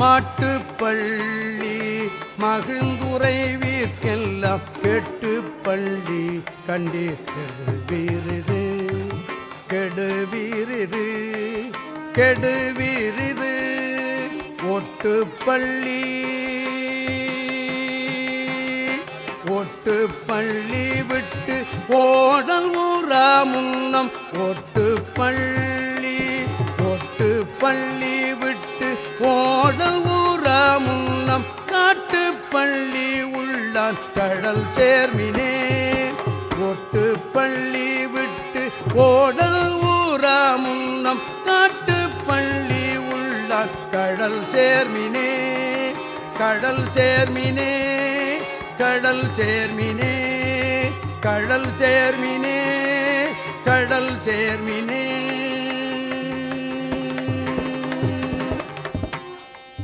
மாட்டுப்பள்ளி மகிழ்ந்துரைவீர்க்கெல்லாம் கெட்டு பள்ளி கண்டீர் கெடுவீரிது கெடுவீரிது கெடுவீரிது ஒட்டு பள்ளி ஒட்டு பள்ளி விட்டு ஓடல் ஊரா முன்னம் ஒட்டு பள்ளி ஒட்டு பள்ளி முன்னம் காட்டு பள்ளி உள்ளான் கடல் சேர்மினே. ஒட்டு பள்ளி விட்டு ஓடல் ஊரா முன்னம் காட்டு பள்ளி உள்ளான் கடல் சேர்மினே. கடல் சேர்மினே கடல் சேர்மினே கடல் சேர்மினே கடல் சேர்மினே.